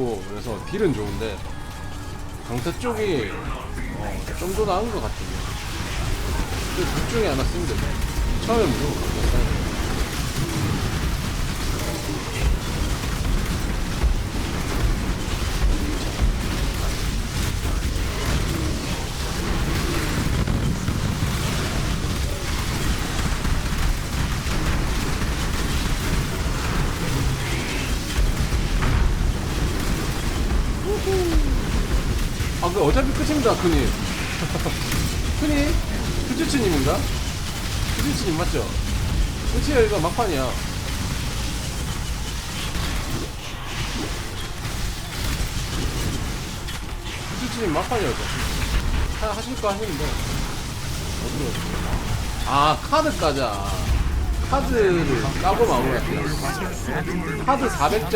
있고 그래서 딜은 좋은데 강타 쪽이 어, 좀 더 나은 것. 근데 둘 중에 하나 쓰면 되죠. 처음에 무조건 강타 써야 아, 그 어차피 끝입니다, 큰이. 큰이? 퓨즈치님인가? 퓨즈치님 맞죠? 끝이야, 이거 막판이야. 퓨즈치님 막판이었죠. 하, 하실 거 하시는데. 어디로 아, 카드 까자. 카드를 까고 마무리할게요. 카드 400장.